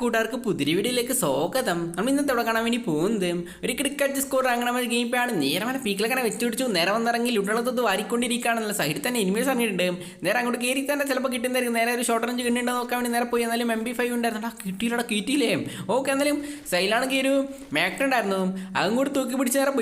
കൂട്ടുകാർക്ക് പുതിരി വീഡിയോയിലേക്ക് സ്വാഗതം. നമ്മൾ ഇന്നത്തെ കാണാൻ വേണ്ടി പോകുന്നത് ഒരു ക്രിക്കറ്റ് സ്കോർ അങ്ങനെ ഗെയിം ആണ്. നേരമാണ് പീക്കിലങ്ങനെ വെച്ച് പിടിച്ചു. നേരെ വന്നിറങ്ങി ലുട്ടളത്തൊന്ന് വാരിക്കൊണ്ടിരിക്കുകയാണെന്നുള്ള സൈഡിൽ തന്നെ എനിമീസ് ഇറങ്ങിയിട്ടുണ്ട്. നേരെ അങ്ങോട്ട് കയറി തന്നെ ചിലപ്പോൾ കിട്ടുന്നതായിരിക്കും. നേരെ ഒരു ഷോർട്ട് റേഞ്ച് കിട്ടുന്നുണ്ടോ നോക്കാൻ വേണ്ടി നേരെ പോയി. എന്നാലും എം ബി ഫൈവ് ഉണ്ടായിരുന്നു. ആ കിട്ടിയില്ലടാ കിട്ടിയില്ലേ? ഓക്കെ എന്നാലും സൈലാണെങ്കിൽ ഒരു മാക്ടർ ഉണ്ടായിരുന്നു. അതും കൂടി തൂക്കി പിടിച്ച് നേരെ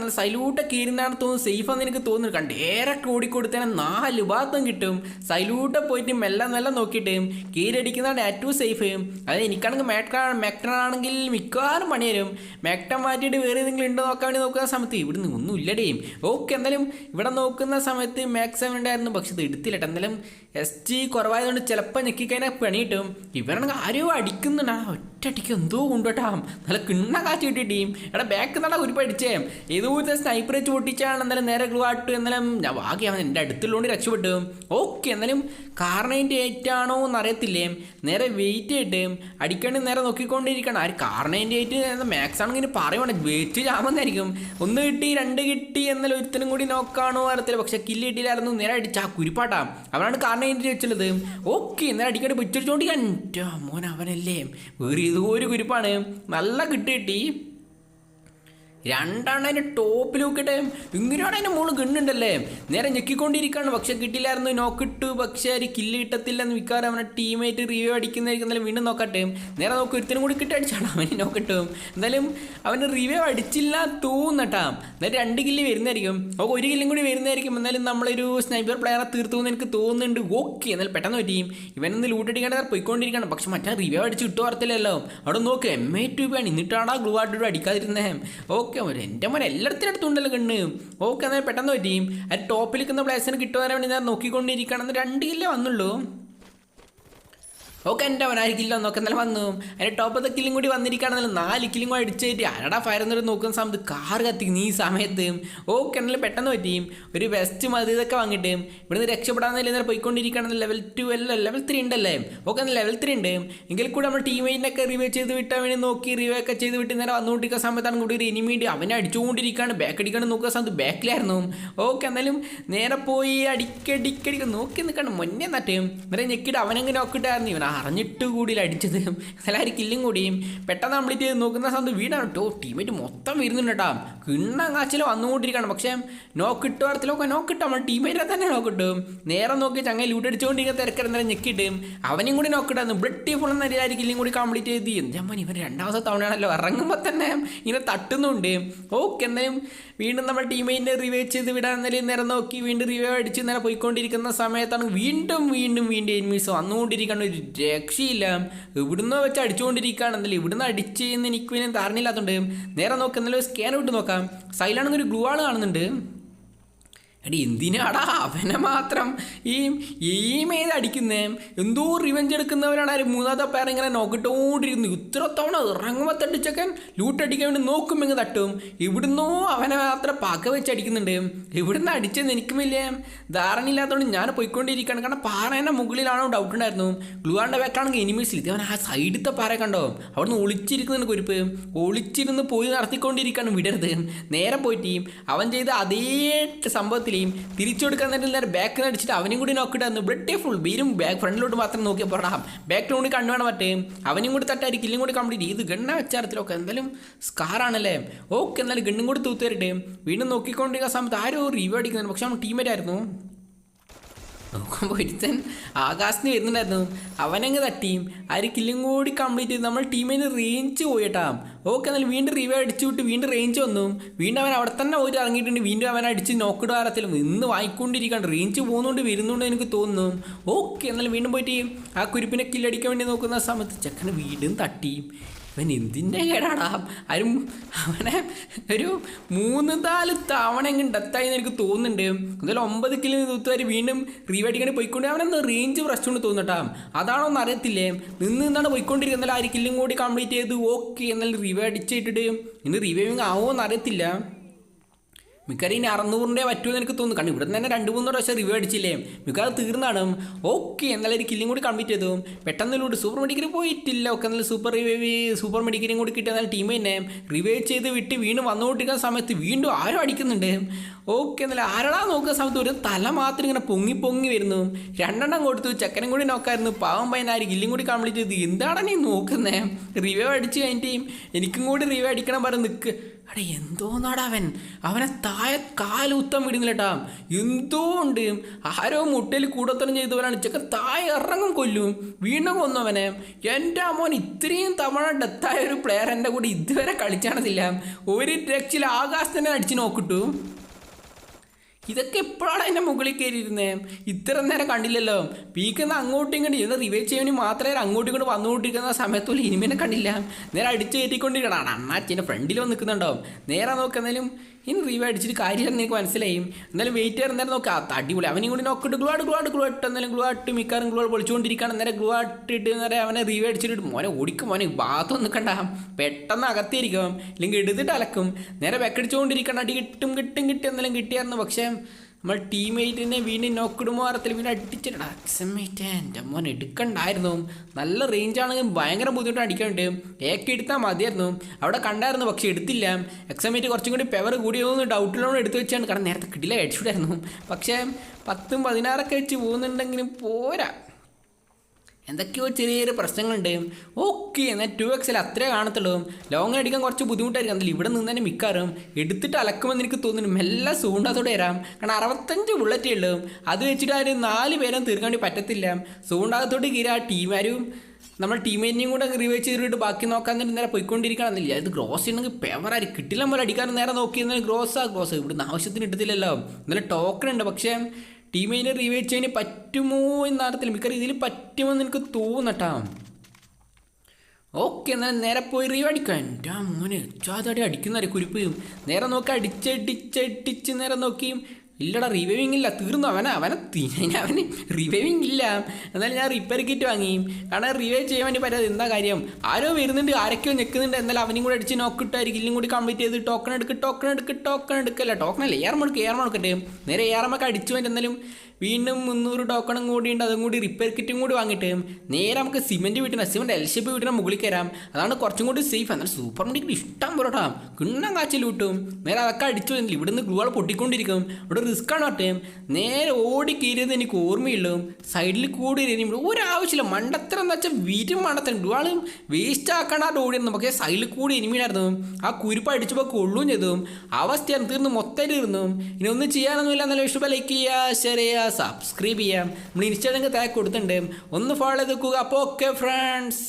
നല്ല സൈലൂട്ട് കയറുന്നതാണ് തോന്നുന്നു സേഫ് എന്ന് എനിക്ക് തോന്നുന്നു. കണ്ട് ഡയറക്റ്റ് ഓടിക്കൊടുത്തതിനെ നാല് ഭാഗത്തും കിട്ടും. സൈലൂട്ട് പോയിട്ട് മെല്ലെ നല്ല നോക്കിയിട്ട് കീരടിക്കുന്നതാണ് ഏറ്റവും സേഫ് അത് എനിക്കാണെങ്കിൽ മാക്ട മാക്ടൺ ആണെങ്കിൽ മിക്കവാറും പണി വരും മാക്ടൺ മാറ്റിയിട്ട് വേറെ ഏതെങ്കിലും ഉണ്ടോ നോക്കാൻ വേണ്ടി നോക്കുന്ന സമയത്ത് ഇവിടുന്ന് ഒന്നും ഇല്ലടേയും ഓക്കെ എന്തായാലും ഇവിടെ നോക്കുന്ന സമയത്ത് മാക്സ് സെവൻ ഉണ്ടായിരുന്നു പക്ഷെ ഇത് എടുത്തില്ലട്ടെ എന്തായാലും എസ് ടി കുറവായതുകൊണ്ട് ചിലപ്പോൾ ഞെക്കിക്കഴിഞ്ഞാൽ പണി കിട്ടും. ഇവരാണെങ്കിൽ ആരോ അടിക്കുന്നുണ്ടാ. ഒറ്റടിക്ക് എന്തോ കൊണ്ടുപോട്ടാ നല്ല കിണ്ണ കാച്ചു കിട്ടിയിട്ടും. എടാ ബാക്ക് നടാ ഒരു പഠിച്ചേ ഏതോത്തെ സ്നൈപ്പർ വെച്ച് പൊട്ടിച്ചാണ് എന്നാലും നേരെ ഗ്ലൂ എന്നാലും ഞാൻ ഭാഗ്യം അവൻ എന്റെ അടുത്തുള്ളതുകൊണ്ട് രക്ഷപ്പെട്ടു. ഓക്കെ എന്നാലും കാർണൈന്റെ ഏറ്റാണോ എന്നറിയത്തില്ലേ നേരെ വെയിറ്റ് ചെയ്തിട്ട് അടിക്കേണ്ടി നേരെ നോക്കിക്കൊണ്ടിരിക്കണം. ആര് കാർണേന്റെ ആയിട്ട് മാക്സ് ആണെങ്കിൽ പറയുവാണ്. വെച്ച് ജാമെന്നായിരിക്കും ഒന്ന് കിട്ടി രണ്ട് കിട്ടി എന്നാലും ഒരുത്തനും കൂടി നോക്കാണോ അറിയത്തില്ല. പക്ഷെ കില്ല് കിട്ടിയില്ലായിരുന്നു. നേരെ അടിച്ച ആ കുരിപ്പാട്ടാ. അവനാണ് കാർണേന്റെ വെച്ചുള്ളത് ഓക്കെ നേരെ അടിക്കടി പിടിച്ചോണ്ടിരിക്കാൻ മോൻ അവനല്ലേ. വേറെ ഇതുപോലെ ഒരു കുരിപ്പാണ്. നല്ല കിട്ടി കിട്ടി. രണ്ടെണ്ണം അതിന്റെ ടോപ്പിൽ നോക്കിട്ടെ ഇങ്ങനെയാണ് അതിന്റെ മുകളിൽ ഗണ്ണുണ്ടല്ലേ? നേരെ ഞെക്കിക്കൊണ്ടിരിക്കുകയാണ്. പക്ഷെ കിട്ടില്ലായിരുന്നു. നോക്കിട്ട്. പക്ഷേ ഒരു കില്ല് കിട്ടത്തില്ല എന്ന് മിക്കവാറും അവനെ ടീമേറ്റ് റിവ്യൂ അടിക്കുന്നതായിരിക്കും. എന്നാലും വീണ്ടും നോക്കട്ടെ. നേരെ നോക്കി ഒരുത്തിനും കൂടി കിട്ടി അടിച്ചാണ്. അവന് നോക്കിട്ടും. എന്തായാലും അവന് റിവ്യൂ അടിച്ചില്ല തോന്നട്ടാ എന്നിട്ട് രണ്ട് കില്ല് വരുന്നതായിരിക്കും. അപ്പോൾ ഒരു കില്ലും കൂടി വരുന്നതായിരിക്കും. എന്നാലും നമ്മളൊരു സ്നൈപ്പർ പ്ലെയറെ തീർത്തു എന്ന് എനിക്ക് തോന്നുന്നുണ്ട്. ഓക്കെ എന്നാൽ പെട്ടെന്ന് പറ്റിയും ഇവനൊന്ന് ലൂട്ടടിക്കാണ്ട് പോയിക്കൊണ്ടിരിക്കണം പക്ഷെ മറ്റേ റിവ്യൂ അടിച്ച് ഇട്ടു വരത്തില്ലല്ലോ. അവിടെ നോക്ക്. എം എ ടു ആണ്. എന്നിട്ടാണ് ആ ഗ്ലൂ ആട്ടിട്ട് അടിക്കാതിരുന്നേ ഓക്കെ മോനെ എന്റെ മോനെ എല്ലായിടത്തിനും അടുത്തുണ്ടല്ലോ കണ്ണ്. ഓക്കെ എന്നാൽ പെട്ടെന്ന് പറ്റിയും ആ ടോപ്പിൽ നിൽക്കുന്ന പ്ലേസിന് കിട്ടുവാൻ വേണ്ടി ഞാൻ നോക്കിക്കൊണ്ടിരിക്കണം എന്ന് രണ്ട് കില്ലേ വന്നുള്ളൂ. ഓക്കെ എന്റെ അവൻ ആയിരിക്കില്ല നോക്കി എന്നാലും വന്നു. അതിന്റെ ടോപ്പ് ടോപ്പത്തെ കില്ലും കൂടി വന്നിരിക്കുകയാണെന്നാലും നാല് കില്ലും കൂടി അടിച്ചേറ്റ്. ആരടാ ഫയർ എന്നൊരു നോക്കുന്ന സമയത്ത് കാർ കത്തിക്കുന്നു ഈ സമയത്ത്. ഓക്കെ എന്നാലും പെട്ടെന്ന് പറ്റിയും ഒരു വെസ്റ്റ് മതി ഇതൊക്കെ വാങ്ങിയിട്ട്. ഇവിടുന്ന് രക്ഷപ്പെടാൻ ഇന്നലെ പോയിക്കൊണ്ടിരിക്കുകയാണെന്ന് ലെവൽ ടു അല്ല ലെവൽ ത്രീ ഉണ്ടല്ലേ ഓക്കെ എന്നാൽ ലെവൽ ത്രീ ഉണ്ട്. എങ്കിൽ കൂടെ നമ്മൾ ടീമേറ്റിനൊക്കെ റിവ്യൂ ചെയ്ത് വിട്ടാൻ വേണ്ടി നോക്കി റിവ്യൂ ഒക്കെ ചെയ്ത് വിട്ട് നേരെ വന്നുകൊണ്ടിരിക്കുന്ന സമയത്താണ് കൂടി ഒരു എനിമീഡ് അവനെ അടിച്ചുകൊണ്ടിരിക്കുകയാണ്. ബാക്ക് അടിക്കണം നോക്കുന്ന സമയത്ത് ബാക്കിലായിരുന്നു ഓക്കെ എന്നാലും നേരെ പോയി അടിക്കടിക്കടിക്ക്. നോക്കി നിൽക്കണം മുന്നേ നട്ടേ. നേരെ ഞെക്കിയിട്ട് അവനങ്ങനെ നോക്കിയിട്ടായിരുന്നു ഇവൻ അറിഞ്ഞിട്ട് കൂടി അടിച്ചത് എല്ലാവരും കില്ലും കൂടിയും. പെട്ടെന്ന് കംപ്ലീറ്റ് ചെയ്ത് നോക്കുന്ന സമയത്ത് വീടാണ് കേട്ടോ. ടീമേറ്റ് മൊത്തം വരുന്നുണ്ട് കേട്ടോ കിണ്ണ കാച്ചിൽ വന്നുകൊണ്ടിരിക്കുകയാണ്. പക്ഷേ നോക്ക് നോക്കിട്ട് നോക്ക് കിട്ടും നമ്മൾ ടീമേറ്റിനെ തന്നെ നോക്ക് കിട്ടും നേരെ നോക്കി ചങ്ങ ലൂട്ട് അടിച്ചുകൊണ്ടിരിക്കുന്ന തിരക്കരെന്നാലും ഞെക്കിട്ടും അവനെയും കൂടി നോക്കിട്ടായിരുന്നു ബ്ലഡ് ഫുൾ എന്ന എല്ലാവരും കില്ലും കൂടി കംപ്ലീറ്റ് ചെയ്ത്. എന്താ ഇവർ രണ്ടാമത്തെ തവണയാണല്ലോ ഇറങ്ങുമ്പോൾ തന്നെ ഇങ്ങനെ തട്ടുന്നുണ്ട്. ഓക്കെ എന്തായാലും വീണ്ടും നമ്മൾ ടീമേറ്റിനെ റിവൈവ് ചെയ്ത് വിടാൻ എന്നാലും നേരെ നോക്കി വീണ്ടും റിവൈവ് അടിച്ച് നേരെ പോയിക്കൊണ്ടിരിക്കുന്ന സമയത്താണ് വീണ്ടും വീണ്ടും വീണ്ടും എനിമീസ് വന്നുകൊണ്ടിരിക്കുന്ന ഒരു രക്ഷയില്ല. ഇവിടുന്ന് വെച്ച് അടിച്ചുകൊണ്ടിരിക്കുകയാണ് എന്നാലും ഇവിടുന്ന് അടിച്ച് എന്ന് എനിക്ക് പിന്നെ ധാരണയില്ലാത്തതുകൊണ്ട് നേരെ നോക്കി എന്നാലും സ്കാൻ വിട്ട് നോക്കാം. സൈലാണെങ്കിൽ ഒരു ഗ്ലൂ ആൾ കാണുന്നുണ്ട്. എടി എന്തിനാടാ അവനെ മാത്രം? ഈ എയിം ചെയ്ത് അടിക്കുന്നേ? എന്തോ റിവെഞ്ച് എടുക്കുന്നവരാണ് ആര്? മൂന്നാമത്തെ പേർ ഇങ്ങനെ നോക്കിട്ടോണ്ടിരുന്നു ഇത്ര തവണ ഇറങ്ങുമ്പോൾ തട്ടിച്ചൊക്കെ ലൂട്ടടിക്കാൻ വേണ്ടി നോക്കുമെങ്കിൽ തട്ടും. ഇവിടുന്നോ അവനെ മാത്രം പക വെച്ച് അടിക്കുന്നുണ്ട്. ഇവിടുന്ന് അടിച്ചെന്ന് എനിക്ക് വലിയ ധാരണയില്ലാത്തതുകൊണ്ട് ഞാൻ പോയിക്കൊണ്ടിരിക്കുകയാണ്. കാരണം പാറേന്റെ മുകളിലാണോ ഡൗട്ട് ഉണ്ടായിരുന്നു. ഗ്ലൂവാറിന്റെ ബാക്കാണെങ്കിൽ ഇല്ല അവൻ ആ സൈഡത്തെ പാറ കണ്ടോ? അവിടുന്ന് ഒളിച്ചിരിക്കുന്നുണ്ട് കുരിപ്പ്. ഒളിച്ചിരുന്ന് പോയി നടത്തിക്കൊണ്ടിരിക്കുകയാണ് വിടരുത്. നേരെ പോയിട്ട് അവൻ ചെയ്ത അതേ സംഭവത്തിൽ തിരിച്ചു കൊടുക്കാൻ നേരം നേരെ ബാക്കിൽ അടിച്ചിട്ട് അവനും കൂടി നോക്കിയിട്ടായിരുന്നു ബ്ലഡ് ഫുൾ ബീരും ബാക്ക് ഫ്രണ്ടിലോട്ട് മാത്രം നോക്കിയപ്പോൾ ബാക്ക് കൂടി കണ്ണു വേണം മറ്റേ അവനും കൂടി തട്ടായിരിക്കും കില്ലും കൂടി കംപ്ലീറ്റ് ചെയ്ത് ഗണ്ണ വെച്ചാരത്തിലൊക്കെ എന്തായാലും സ്കാറാണല്ലേ ഓക്കെ എന്നാലും ഗണ്ണും കൂടി തൂത്തേറിട്ട് വീണ്ടും നോക്കിക്കൊണ്ടിരിക്കുന്ന സമയത്ത് ആരോ റിവ്യൂ അടിക്കുന്നുണ്ട്. പക്ഷെ അവൻ ടീമേറ്റ് ആയിരുന്നു. നോക്കുമ്പോൾ ഒരുത്തൻ ആകാശത്തിന് വരുന്നുണ്ടായിരുന്നു. അവനങ്ങ് തട്ടിയും ആര് കില്ലും കൂടി കംപ്ലീറ്റ് ചെയ്ത് നമ്മൾ ടീമിന് റേഞ്ച് പോയിട്ടാ ഓക്കെ എന്നാൽ വീണ്ടും റിവ്യൂ അടിച്ചു വിട്ട് വീണ്ടും റേഞ്ച് വന്നു. വീണ്ടും അവൻ അവിടെ തന്നെ പോയിട്ട് ഇറങ്ങിയിട്ടുണ്ട്. വീണ്ടും അവൻ അടിച്ച് നോക്കിട്ട് വാരത്തിലും ഇന്ന് വായിക്കൊണ്ടിരിക്കുകയാണ്. റേഞ്ച് പോകുന്നുണ്ട് വരുന്നുണ്ട് എനിക്ക് തോന്നുന്നു. ഓക്കെ എന്നാൽ വീണ്ടും പോയിട്ട് ആ കുരിപ്പിനെ കില്ലടിക്കാൻ വേണ്ടി നോക്കുന്ന സമയത്ത് ചെക്കന് വീണ്ടും തട്ടി. അവൻ എന്തിന്റെ കേടാടാ? ആരും അവനെ ഒരു മൂന്ന് നാല് തവണ എങ്ങനെ ഡെത്തായി എനിക്ക് തോന്നുന്നുണ്ട്. എന്തായാലും ഒമ്പത് കിലോ തൂത്തുകാർ വീണ്ടും റീവൈഡിങ്ങനെ പോയിക്കൊണ്ട് അവനെന്ന് റേഞ്ച് പ്രശ്നമുണ്ട് തോന്നട്ടാ അതാണോ എന്ന് അറിയത്തില്ലേ? നിന്ന് നിന്നാണ് പോയിക്കൊണ്ടിരിക്കുന്നത്. എന്നാലും ആര് കില്ലും കൂടി കംപ്ലീറ്റ് ചെയ്ത് ഓക്കെ എന്നാലും റിവൈവ് അടിച്ചിട്ടിട്ട് ഇന്ന് റിവൈവിങ് ആവോ എന്ന് അറിയത്തില്ല. മിക്കവാറും ഇനി അറുന്നൂറിന്റെ പറ്റുമെന്ന് എനിക്ക് തോന്നുന്നു. കാരണം ഇവിടെ തന്നെ രണ്ട് മൂന്ന് പ്രാവശ്യം റിവ്യൂ അടിച്ചില്ലേ? മിക്കവാറും തീർന്നാണ്. ഓക്കെ എന്നാലും കില്ലും കൂടി കംപ്ലീറ്റ് ചെയ്തു. പെട്ടെന്ന് പെട്ടെന്നിലൂടെ സൂപ്പർ മെഡിക്കൽ പോയിട്ടില്ല. ഒക്കെ നല്ല സൂപ്പർ റിവൈവ് സൂപ്പർ മെഡിക്കലും കൂടി കിട്ടിയ നല്ല ടീം തന്നെ. റിവൈവ് ചെയ്ത് വിട്ട് വീണ്ടും വന്നുകൊണ്ടിരിക്കുന്ന സമയത്ത് വീണ്ടും ആരും അടിക്കുന്നുണ്ട്. ഓക്കെ എന്നാലും ആരടാ നോക്കുന്ന സമയത്ത് ഒരു തല മാത്രം ഇങ്ങനെ പൊങ്ങി പൊങ്ങി വരുന്നു. രണ്ടെണ്ണം കൊടുത്തു. ചക്കനും കൂടി നോക്കായിരുന്നു പാവം പയ്യൻ ആര് കില്ലും കൂടി കംപ്ലീറ്റ് ചെയ്ത്. എന്താണ് നീ നോക്കുന്നേ? റിവൈവ് അടിച്ച് കഴിഞ്ഞിട്ട് എനിക്കും കൂടി റിവൈവ് അടിക്കണം പറഞ്ഞ് നിൽക്ക് അടേ എന്തോന്നാടാ അവൻ? അവനെ താഴെ കാലുത്തം വിടുന്നില്ലട്ടാ. എന്തോ ഉണ്ട്. ആരോ മുട്ടയിൽ കൂടത്തരം ചെയ്തവനാണ്. ചെക്കൻ താഴെ ഇറങ്ങും കൊല്ലും. വീണ്ടും കൊന്നു അവനെ. എന്റെ മോൻ ഇത്രയും തവണ ഡെത്തായ ഒരു പ്ലെയർ എന്റെ കൂടെ ഇതുവരെ കളിച്ചാണതില്ല. ഒരു രക്ഷയിൽ ആകാശത്തിനെ അടിച്ചു നോക്കിട്ടു. ഇതൊക്കെ എപ്പോഴാണ് എന്റെ മുകളിൽ കയറിയിരുന്നേ? ഇത്ര നേരം കണ്ടില്ലല്ലോ. പീക്കുന്ന അങ്ങോട്ടും ഇങ്ങോട്ട് ഇരുന്ന് റിവൈവ് ചെയ്യുന്നതിന് മാത്രമേ അങ്ങോട്ടും ഇങ്ങോട്ട് വന്നുകൊണ്ടിരിക്കുന്ന സമയത്തുള്ള ഇനിമേനെ കണ്ടില്ല. നേരെ അടിച്ച് കയറ്റിക്കൊണ്ടിരിക്കണം അണ്ണാച്ചിന്റെ ഫ്രണ്ടിൽ വന്ന് നിൽക്കുന്നുണ്ടാവും. നേരെ നോക്കുന്നതിലും ഇനി റിവൈവ് അടിച്ചിട്ട് കാര്യം എനിക്ക് മനസ്സിലായി. എന്നാലും വെയിറ്റ് ചെയ്യാൻ നേരം നോക്കാം. അടിപൊളി. അവനും കൂടി നോക്കിട്ട് ഗ്ലൂ ആട് ഗ്ലൂ ആട് ഗ്ലൂ ആട്ട് എന്നാലും ഗ്ലൂ ആട്ട് മിക്കാറും ഗ്ലൂ പൊളിച്ചുകൊണ്ടിരിക്കുകയാണ്. നേരെ ഗ്ലൂ ആട്ടിട്ട് നേരെ അവനെ റിവൈവ് അടിച്ചിട്ട് മോനെ ഓടിക്കും മോനെ ഭാഗത്തൊന്നും നിൽക്കണ്ട. പെട്ടെന്ന് അകത്തിരിക്കും. ഇല്ലെങ്കിൽ എടുത്തിട്ട് അലക്കും. നേരെ വെക്കടിച്ചുകൊണ്ടിരിക്കണം അടി കിട്ടും കിട്ടും കിട്ടും എന്നാലും കിട്ടിയായിരുന്നു. പക്ഷേ നമ്മൾ ടീമേറ്റിനെ വീണ്ടും നോക്കിടുമോ അറത്തിൽ വീണ്ടും അടിച്ചിട്ടാ എക്സമേറ്റ് എന്റെ മോൻ എടുക്കണ്ടായിരുന്നു. നല്ല റേഞ്ച് ആണെങ്കിൽ ഭയങ്കര ബുദ്ധിമുട്ട് അടിക്കാനുണ്ട്. ഏക്ക് എടുത്താൽ മതിയായിരുന്നു. അവിടെ കണ്ടായിരുന്നു പക്ഷേ എടുത്തില്ല. എക്സമേറ്റ് കുറച്ചും കൂടി പെവർ കൂടിയോന്ന് ഡൗട്ടിലോട് എടുത്തു വെച്ചാണ്. കാരണം നേരത്തെ കിട്ടില്ല അടിച്ചിട്ടായിരുന്നു പക്ഷേ പത്തും പതിനാറൊക്കെ വെച്ച് പോകുന്നുണ്ടെങ്കിലും പോരാ. എന്തൊക്കെയോ ചെറിയ ചെറിയ പ്രശ്നങ്ങളുണ്ട് ഓക്കെ എന്നാൽ ടു എക്സിൽ അത്രേ കാണത്തുള്ളൂ. ലോങ്ങിന് അടിക്കാൻ കുറച്ച് ബുദ്ധിമുട്ടായിരിക്കും. അതിൽ ഇവിടെ നിന്ന് തന്നെ മിക്കാറും. എടുത്തിട്ട് അലക്കുമെന്ന് എനിക്ക് തോന്നുന്നു. മെല്ലെ സൂണ്ടാത്തോടെ വരാം. കാരണം അറുപത്തഞ്ച് ബുള്ളറ്റേ ഉള്ളൂ. അത് വെച്ചിട്ട് ആ നാല് പേരും തീർക്കാൻ വേണ്ടി പറ്റത്തില്ല. സൂണ്ടാകത്തോട്ട് കീരാ ടീമാരും നമ്മൾ ടീമേറ്റിനെയും കൂടെ റിവൈവ് ചെയ്തിട്ട് ബാക്കി നോക്കാൻ തന്നെ നേരെ പോയിക്കൊണ്ടിരിക്കണമെന്നില്ല ഇത് ഗ്രോസ് ഉണ്ടെങ്കിൽ പേവറായി കിട്ടില്ല പോലെ അടിക്കാൻ നേരെ നോക്കി. എന്നാൽ ഗ്രോസ് ആ ഗ്രോസ് ഇവിടുന്ന് ആവശ്യത്തിന് ഇട്ടത്തില്ലല്ലോ എന്നാലും ടോക്കൺ ഉണ്ട്. പക്ഷേ ടീമിനെ റീവൈറ്റ് ചെയ്യാൻ പറ്റുമോ എന്നറിയത്തില്ല മിക്ക രീതിയിൽ പറ്റുമെന്ന് എനിക്ക് തോന്നട്ടാ. ഓക്കെ എന്നാൽ നേരെ പോയി റീവ് അടിക്കാം എന്റെ മോനെ ചാതടി അടിക്കുന്നവരെ കുരിപ്പ് നേരെ നോക്കി അടിച്ചടിച്ചടിച്ച് നേരെ നോക്കി ഇല്ലടാ റിവൈവിങ് ഇല്ല. തീർന്നു. അവനെ അവനെ അവന് റിവൈവിങ് ഇല്ല. എന്നാലും ഞാൻ റിപ്പയർ കിറ്റ് വാങ്ങി. കാരണം റിവൈവ് ചെയ്യാൻ വേണ്ടി പറ്റാതെ എന്താ കാര്യം? ആരോ വരുന്നുണ്ട്. ആരൊക്കെയോ നിൽക്കുന്നുണ്ട് എന്നാലും അവനും കൂടെ അടിച്ച് നോക്കിട്ടായിരിക്കും ഇല്ലും കൂടി കംപ്ലീറ്റ് ചെയ്ത് ടോക്കൺ എടുക്ക് ടോക്കൺ എടുക്ക് ടോക്കൺ എടുക്കല്ല ടോക്കൺ അല്ല ഏറെ മണിക്ക് ഏറെ മണിക്കട്ടെ നേരെ ഏറമൊക്കെ അടിച്ചു എന്നാലും വീണ്ടും മുന്നൂറ് ടോക്കണും കൂടി ഉണ്ട്. അതും കൂടി റിപ്പയർ കിറ്റും കൂടി വാങ്ങിയിട്ട് നേരെ നമുക്ക് സിമെന്റ് വീട്ടിന് സിമെന്റ് എൽ ഷേപ്പ് വീട്ടിന് മുകളിൽ കയറാം. അതാണ് കുറച്ചും കൂടി സേഫ് എന്നാൽ സൂപ്പർ മാർക്കറ്റ് ഇഷ്ടം പോരാ കിണ്ണം കാച്ചിൽ കിട്ടും നേരെ അതൊക്കെ അടിച്ചു വരുന്നില്ല ഇവിടുന്ന് ഗ്ലൂവാൾ പൊട്ടിക്കൊണ്ടിരിക്കും. ഇവിടെ റിസ്ക് ആണ് ഒട്ടെ നേരെ ഓടി കയറിയത് എനിക്ക് ഓർമ്മയുള്ളൂ. സൈഡിൽ കൂടി ഇവിടെ ഒരാവശ്യമില്ല. മണ്ടത്തരം എന്ന് വെച്ചാൽ വീരും മണ്ടത്തരം. ഗ്ലൂവാൾ വേസ്റ്റ് ആക്കാണ്ട് ഓടിയിരുന്നു പക്ഷേ സൈഡിൽ കൂടി എനിമിയായിരുന്നു ആ കുരുപ്പ് അടിച്ചപ്പോൾ കൊള്ളുകയും ചെയ്തു. അവസ്ഥയാണ് തീർന്ന്. മൊത്തമായിട്ട് ഇരുന്നു ഇനി ഒന്നും ചെയ്യാനൊന്നുമില്ല. എന്നാലും ഇഷ്ടപ്പെട്ട ലൈക്ക് ചെയ്യുക ഷെയർ സബ്സ്ക്രൈബ് ചെയ്യാം. നമ്മൾ ഇൻസ്റ്റാഗ്രാമിൽ താഴെ കൊടുത്തിട്ടുണ്ട് ഒന്ന് ഫോളോ ചെയ്ത് വെക്കുക. അപ്പോൾ ഓക്കെ ഫ്രണ്ട്സ്